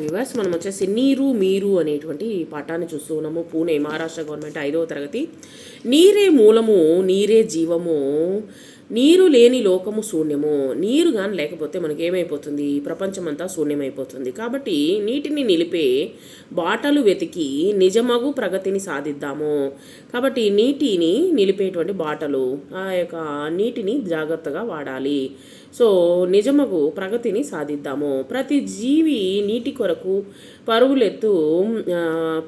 Viewers మనం వచ్చేసి నీరు మీరు అనేటువంటి పాఠాన్ని చూస్తూ ఉన్నాము. పూణే మహారాష్ట్ర గవర్నమెంట్ ఐదవ తరగతి. నీరే మూలము నీరే జీవము. నీరు లేని లోకము శూన్యము. నీరు కానీ లేకపోతే మనకి ఏమైపోతుంది ప్రపంచమంతా శూన్యమైపోతుంది. కాబట్టి నీటిని నిలిపే బాటలు వెతికి నిజమగు ప్రగతిని సాధిద్దాము. కాబట్టి నీటిని నిలిపేటువంటి బాటలు ఆ యొక్క నీటిని జాగ్రత్తగా వాడాలి. సో నిజమగు ప్రగతిని సాధిద్దాము. ప్రతి జీవి నీటి కొరకు పరుగులెత్తు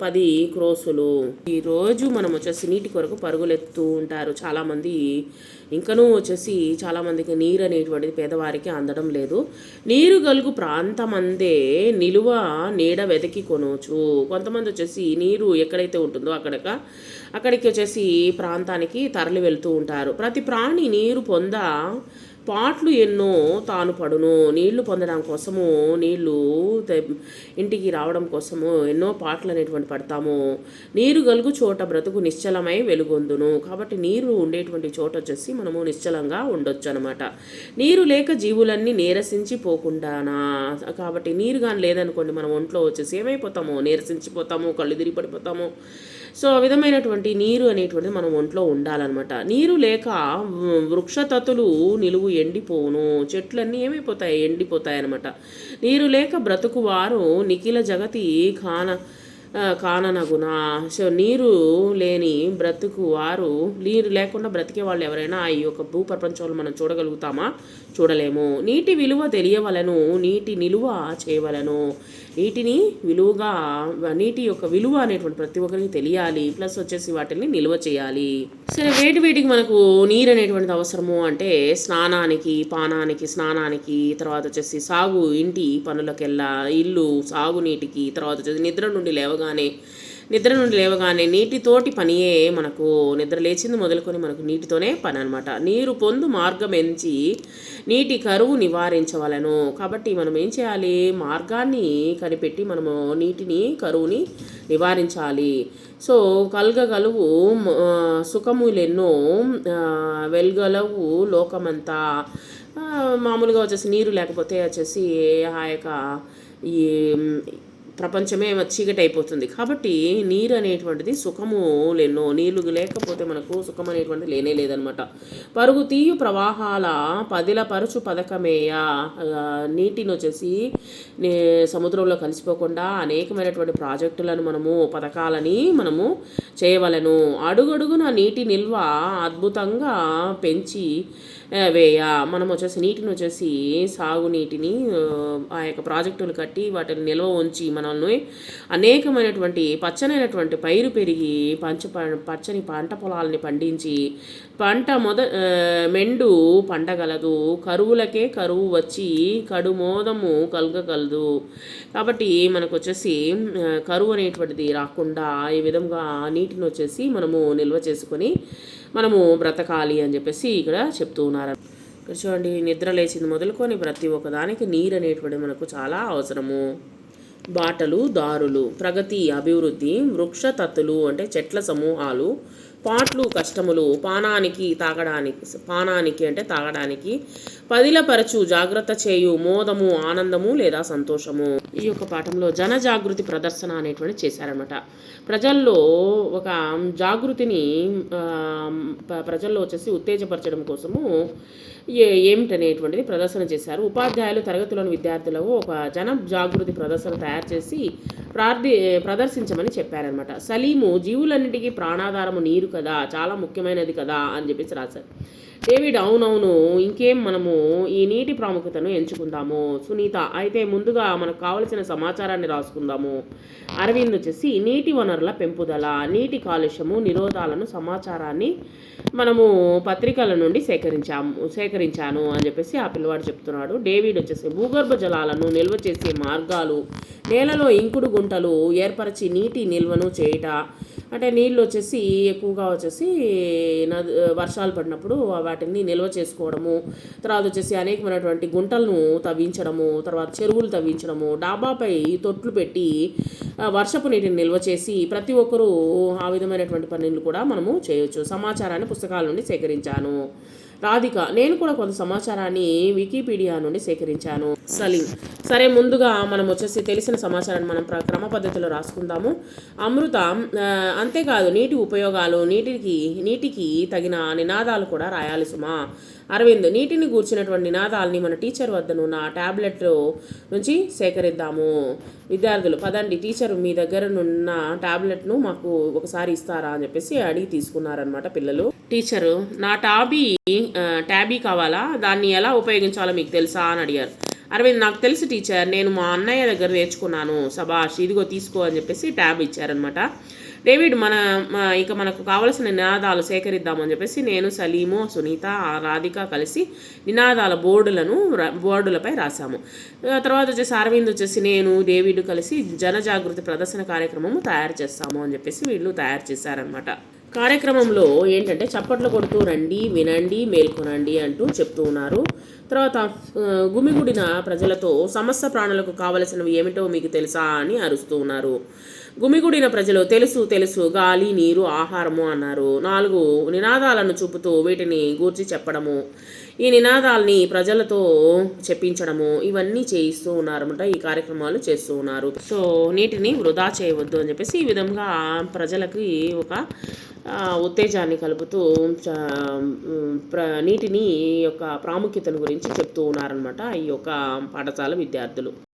పది క్రోసులు. ఈరోజు మనం వచ్చేసి నీటి కొరకు పరుగులెత్తు ఉంటారు చాలామంది. ఇంకనూ వచ్చేసి చాలామందికి నీరు అనేటువంటిది పేదవారికి అందడం లేదు. నీరు గలుగు ప్రాంతమందే నిలువ నీడ వెతికి కొనవచ్చు కొంతమంది వచ్చేసి నీరు ఎక్కడైతే ఉంటుందో అక్కడక అక్కడికి వచ్చేసి ప్రాంతానికి తరలి వెళ్తూ ఉంటారు. ప్రతి ప్రాణి నీరు పొంద పాట్లు ఎన్నో తాను పడును. నీళ్ళు పొందడం కోసము నీళ్ళు ఇంటికి రావడం కోసము ఎన్నో పాటలు అనేటువంటి పడతాము. నీరు గలుగు చోట బ్రతుకు నిశ్చలమై వెలుగొందును. కాబట్టి నీరు ఉండేటువంటి చోట వచ్చేసి మనము నిశ్చలంగా ఉండొచ్చు అనమాట నీరు లేక జీవులన్నీ నీరసించి పోకుండానా? కాబట్టి నీరు కానీ లేదనుకోండి మనం ఒంట్లో వచ్చేసి ఏమైపోతాము? నీరసించిపోతాము కళ్ళు తిరిగి పడిపోతాము సో ఆ విధమైనటువంటి నీరు అనేటువంటిది మనం ఒంట్లో ఉండాలన్నమాట. నీరు లేక వృక్షతతులు నిలువు ఎండిపోవును చెట్లన్నీ ఏమైపోతాయి? ఎండిపోతాయి అనమాట నీరు లేక బ్రతుకు వారు నిఖిల జగతి కాన ఆ, సో నీరు లేని బ్రతుకు వారు నీరు లేకుండా బ్రతికే వాళ్ళు ఎవరైనా ఈ యొక్క భూ ప్రపంచంలో మనం చూడగలుగుతామా? చూడలేము. నీటి విలువ తెలియవలను నీటి నిలువ చేయవలను. నీటిని విలువగా నీటి యొక్క విలువ అనేటువంటి ప్రతి ఒక్కరికి తెలియాలి. ప్లస్ వచ్చేసి వాటిని నిల్వ చేయాలి. సరే వేటి వేటికి మనకు నీరు అనేటువంటిది అవసరము అంటే స్నానానికి పానానికి స్నానానికి తర్వాత వచ్చేసి సాగు ఇంటి పనులకెల్లా ఇల్లు సాగునీటికి తర్వాత వచ్చేసి నిద్ర నుండి లేవగానే నిద్ర నుండి లేవగానే నీటితోటి పనియే మనకు నిద్ర లేచింది మొదలుకొని మనకు నీటితోనే పని అనమాట నీరు పొందు మార్గం ఎంచి నీటి కరువు నివారించవలను. కాబట్టి మనం ఏం చేయాలి? మార్గాన్ని కనిపెట్టి మనము నీటిని కరువుని నివారించాలి. సో కలగగలువు సుఖములెన్నో వెలగలవు వెల్గలవు లోకమంతా. మామూలుగా వచ్చేసి నీరు లేకపోతే వచ్చేసి ఆ యొక్క ఈ ప్రపంచమే చీకటి అయిపోతుంది కాబట్టి నీరు అనేటువంటిది సుఖము లేనో నీళ్ళు లేకపోతే మనకు సుఖం అనేటువంటిది లేనే లేదనమాట. పరుగు తీయు ప్రవాహాల పదిల పరుచు పథకమేయా. నీటిని వచ్చేసి నే- సముద్రంలో కలిసిపోకుండా అనేకమైనటువంటి ప్రాజెక్టులను మనము పథకాలని మనము చేయవలను. అడుగడుగున నీటి నిల్వ అద్భుతంగా పెంచి వేయ మనం వచ్చేసి నీటిని వచ్చేసి సాగునీటిని ఆ, యొక్క ప్రాజెక్టులు కట్టి వాటిని నిల్వ ఉంచి మనల్ని అనేకమైనటువంటి పచ్చనైనటువంటి పైరు పెరిగి పంచ పచ్చని పంట పొలాలని పండించి పంట మొద మెండు పండగలదు. కరువులకే కరువు వచ్చి కడుమోదము కలగగలదు. కాబట్టి మనకు వచ్చేసి కరువు అనేటువంటిది రాకుండా ఈ విధంగా నీటిని వచ్చేసి మనము నిల్వ చేసుకొని మనము బ్రతకాలి అని చెప్పేసి ఇక్కడ చెప్తూ ఉన్నారు. ఇక్కడ చూడండి నిద్ర లేచింది మొదలుకొని ప్రతి ఒక్కదానికి నీరు అనేటువంటి మనకు చాలా అవసరము. బాటలు దారులు ప్రగతి అభివృద్ధి వృక్ష తత్తులు అంటే చెట్ల సమూహాలు పాట్లు కష్టములు పానానికి తాగడానికి పానానికి అంటే తాగడానికి పదిలపరచు జాగ్రత్త చేయు మోదము ఆనందము లేదా సంతోషము. ఈ యొక్క పాఠంలో జన జాగృతి ప్రదర్శన అనేటువంటి చేశారనమాట ప్రజల్లో ఒక జాగృతిని ప్రజల్లో వచ్చేసి ఉత్తేజపరచడం కోసము ఏ ఏమిటనేటువంటిది ప్రదర్శన చేశారు. ఉపాధ్యాయులు తరగతిలోని విద్యార్థులకు ఒక జన జాగృతి ప్రదర్శన తయారు చేసి ప్రార్థి ప్రదర్శించమని చెప్పారనమాట సలీము జీవులన్నిటికీ ప్రాణాధారము నీరు కదా చాలా ముఖ్యమైనది కదా అని చెప్పేసి రాశారు. డేవిడ్ అవునవును ఇంకేం మనము ఈ నీటి ప్రాముఖ్యతను ఎంచుకుందాము. సునీత అయితే ముందుగా మనకు కావలసిన సమాచారాన్ని రాసుకుందాము. అరవింద్ వచ్చేసి నీటి వనరుల పెంపుదల నీటి కాలుష్యము నిరోధాలను సమాచారాన్ని మనము పత్రికల నుండి సేకరించాము సేకరించాను అని చెప్పేసి ఆ పిల్లవాడు చెప్తున్నాడు. డేవిడ్ వచ్చేసి భూగర్భ జలాలను నిల్వ చేసే మార్గాలు నేలలో ఇంకుడు గుంటలు ఏర్పరిచి నీటి నిల్వను చేయుట అంటే నీళ్ళు వచ్చేసి ఎక్కువగా వచ్చేసి నది వర్షాలు పడినప్పుడు వాటిని నిల్వ చేసుకోవడము తర్వాత వచ్చేసి అనేకమైనటువంటి గుంటలను తవ్వించడము తర్వాత చెరువులు తవ్వించడము డాబాపై తొట్లు పెట్టి వర్షపు నీటిని నిల్వ చేసి ప్రతి ఒక్కరూ ఆ విధమైనటువంటి పనులు కూడా మనము చేయొచ్చు. సమాచారాన్ని పుస్తకాల నుండి సేకరించాను. రాధిక నేను కూడా కొంత సమాచారాన్ని వికీపీడియా నుండి సేకరించాను. సలీం సరే ముందుగా మనం వచ్చేసి తెలిసిన సమాచారాన్ని మనం క్రమ పద్ధతిలో రాసుకుందాము. అమృత అంతేకాదు నీటి ఉపయోగాలు నీటికి నీటికి తగిన నినాదాలు కూడా రాయాలి సుమా. అరవింద్ నీటిని గూర్చినటువంటి నినాదాలని మన టీచర్ వద్దను నా ట్యాబ్లెట్ నుంచి సేకరిద్దాము. విద్యార్థులు పదండి టీచర్ మీ దగ్గర ఉన్న ట్యాబ్లెట్ను మాకు ఒకసారి ఇస్తారా అని చెప్పేసి అడిగి తీసుకున్నారనమాట పిల్లలు. టీచరు నా టాబీ ట్యాబీ కావాలా? దాన్ని ఎలా ఉపయోగించాలో మీకు తెలుసా అని అడిగారు. అరవింద్ నాకు తెలుసు టీచర్ నేను మా అన్నయ్య దగ్గర నేర్చుకున్నాను. సభాష్ ఇదిగో తీసుకో అని చెప్పేసి ట్యాబ్ ఇచ్చారనమాట డేవిడ్ మన ఇక మనకు కావలసిన నినాదాలు సేకరిద్దామని చెప్పేసి నేను సలీము సునీత రాధిక కలిసి నినాదాల బోర్డులను బోర్డులపై రాసాము తర్వాత వచ్చేసి అరవింద్ వచ్చేసి నేను డేవిడ్ కలిసి జనజాగృతి ప్రదర్శన కార్యక్రమము తయారు చేస్తాము అని చెప్పేసి వీళ్ళు తయారు చేశారనమాట కార్యక్రమంలో ఏంటంటే చప్పట్లు కొడుతూ రండి వినండి మేల్కొనండి అంటూ చెప్తూ ఉన్నారు. తర్వాత గుమిగుడిన గుమిగూడిన ప్రజలతో సమస్త ప్రాణులకు కావలసినవి ఏమిటో మీకు తెలుసా అని అరుస్తూ ఉన్నారు. గుమిగూడిన ప్రజలు తెలుసు తెలుసు. గాలి నీరు ఆహారము అన్నారు. నాలుగు నినాదాలను చూపుతూ వీటిని గూర్చి చెప్పడము. ఈ నినాదాల్ని ప్రజలతో చెప్పించడము. ఇవన్నీ చేయిస్తూ ఉన్నారన్నమాట. ఈ కార్యక్రమాలు చేస్తూ ఉన్నారు. సో నీటిని వృధా చేయవద్దు అని చెప్పేసి ఈ విధంగా ప్రజలకి ఒక ఉత్తేజాన్ని కలుపుతూ చ- ప్ర నీటిని యొక్క ప్రాముఖ్యతను గురించి చెప్తూ ఉన్నారనమాట ఈ యొక్క పాఠశాల విద్యార్థులు.